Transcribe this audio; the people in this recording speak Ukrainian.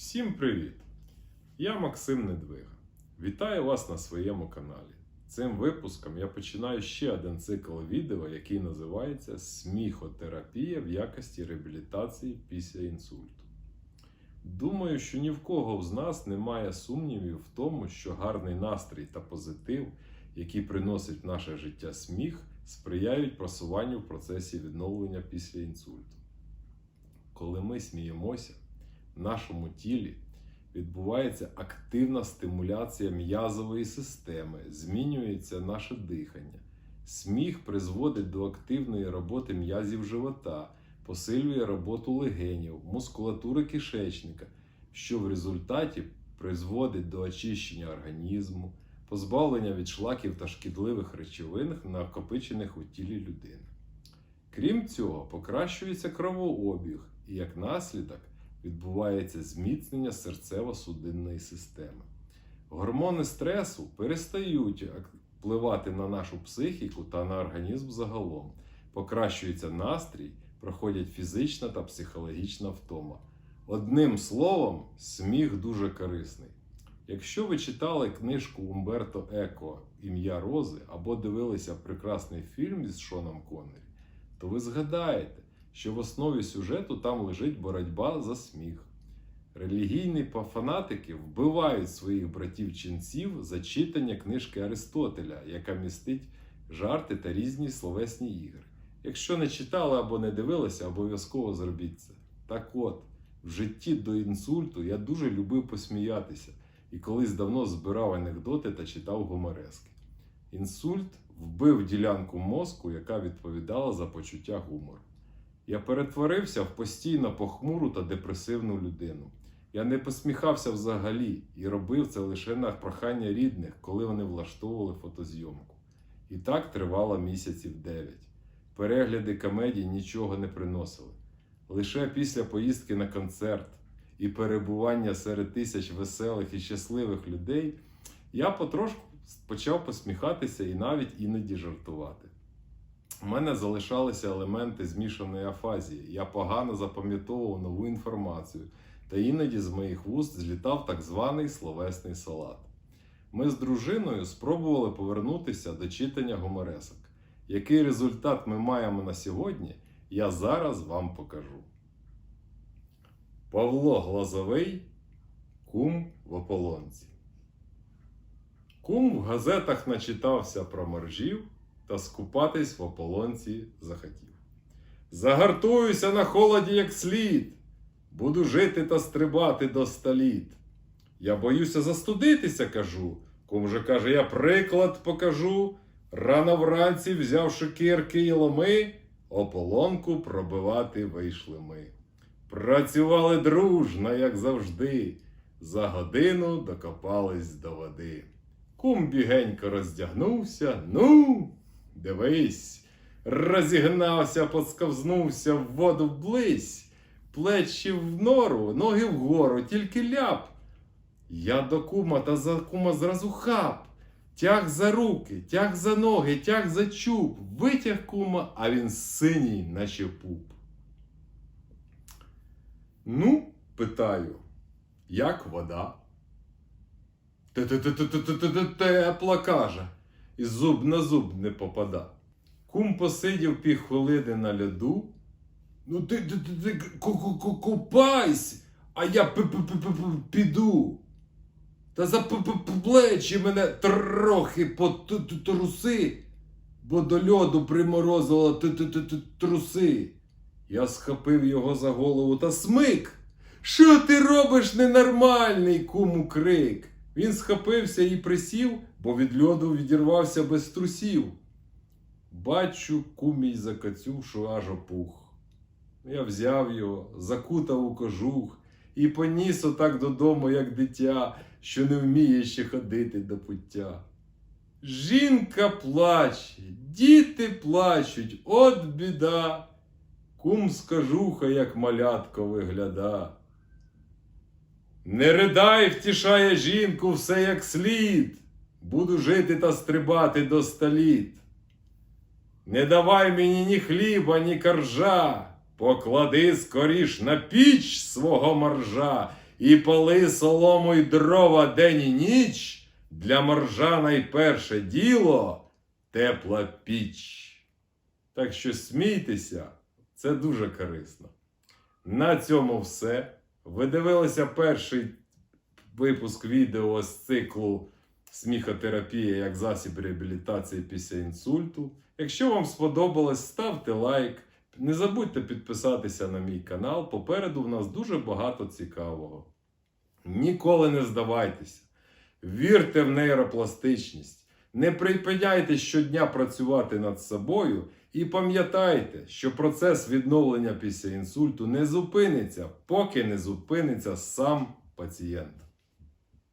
Всім привіт! Я Максим Недвига. Вітаю вас на своєму каналі. Цим випуском я починаю ще один цикл відео, який називається Сміхотерапія в якості реабілітації після інсульту. Думаю, що ні в кого з нас немає сумнівів в тому, що гарний настрій та позитив, які приносить в наше життя сміх, сприяють просуванню в процесі відновлення після інсульту. Коли ми сміємося, нашому тілі відбувається активна стимуляція м'язової системи, змінюється наше дихання. Сміх призводить до активної роботи м'язів живота, посилює роботу легенів, мускулатури кишечника, що в результаті призводить до очищення організму, позбавлення від шлаків та шкідливих речовин, накопичених у тілі людини. Крім цього, покращується кровообіг і як наслідок відбувається зміцнення серцево-судинної системи. Гормони стресу перестають впливати на нашу психіку та на організм загалом. Покращується настрій, проходять фізична та психологічна втома. Одним словом, сміх дуже корисний. Якщо ви читали книжку Умберто Еко Ім'я Рози або дивилися прекрасний фільм із Шоном Коннері, то ви згадаєте, що в основі сюжету там лежить боротьба за сміх. Релігійні фанатики вбивають своїх братів-ченців за читання книжки Аристотеля, яка містить жарти та різні словесні ігри. Якщо не читали або не дивилися, обов'язково зробіть це. Так от, в житті до інсульту я дуже любив посміятися і колись давно збирав анекдоти та читав гуморески. Інсульт вбив ділянку мозку, яка відповідала за почуття гумору. Я перетворився в постійно похмуру та депресивну людину. Я не посміхався взагалі і робив це лише на прохання рідних, коли вони влаштовували фотозйомку. І так тривало місяців дев'ять. Перегляди комедій нічого не приносили. Лише після поїздки на концерт і перебування серед тисяч веселих і щасливих людей я потрошку почав посміхатися і навіть іноді жартувати. У мене залишалися елементи змішаної афазії. Я погано запам'ятовував нову інформацію, та іноді з моїх вуст злітав так званий словесний салат. Ми з дружиною спробували повернутися до читання гуморесок. Який результат ми маємо на сьогодні, я зараз вам покажу. Павло Глазовий, кум в ополонці. Кум в газетах начитався про моржів та скупатись в ополонці захотів. Загартуюся на холоді, як слід, буду жити та стрибати до століт. Я боюся застудитися, кажу. Кум же каже, я приклад покажу. Рано вранці, взявши кирки і ломи, ополонку пробивати вийшли ми. Працювали дружно, як завжди. За годину докопались до води. Кум бігенько роздягнувся. Ну, дивись, розігнався, посковзнувся в воду вблизь, плечі в нору, ноги вгору, тільки ляп. Я до кума та за кума зразу хап. Тяг за руки, тяг за ноги, тяг за чуб, витяг кума, а він синій, наче пуп. Ну, питаю, як вода? Тепла каже, і зуб на зуб не попада. Кум посидів півхвилини на льоду. Ну ти, ти, ти, ти ку- ку- ку- купайся, а я п- піду. Та за плечі мене трохи потруси, бо до льоду приморозило труси. Я схопив його за голову та смик. Що ти робиш, ненормальний? куму крик. Він схопився і присів, бо від льоду відірвався без трусів. Бачу, кумій закацюв, що аж опух. Я взяв його, закутав у кожух і поніс отак додому, як дитя, що не вміє ще ходити до пуття. Жінка плаче, діти плачуть, от біда. Кум з кожуха, як малятко вигляда. Не ридай, втішає жінку, все як слід. Буду жити та стрибати до століт. Не давай мені ні хліба, ні коржа, поклади скоріш на піч свого моржа і пали солому й дрова день і ніч, для моржа найперше діло тепла піч. Так що смійтеся, це дуже корисно. На цьому все. Ви дивилися перший випуск відео з циклу Сміхотерапія як засіб реабілітації після інсульту. Якщо вам сподобалось, ставте лайк. Не забудьте підписатися на мій канал. Попереду в нас дуже багато цікавого. Ніколи не здавайтеся. Вірте в нейропластичність. Не припиняйте щодня працювати над собою і пам'ятайте, що процес відновлення після інсульту не зупиниться, поки не зупиниться сам пацієнт.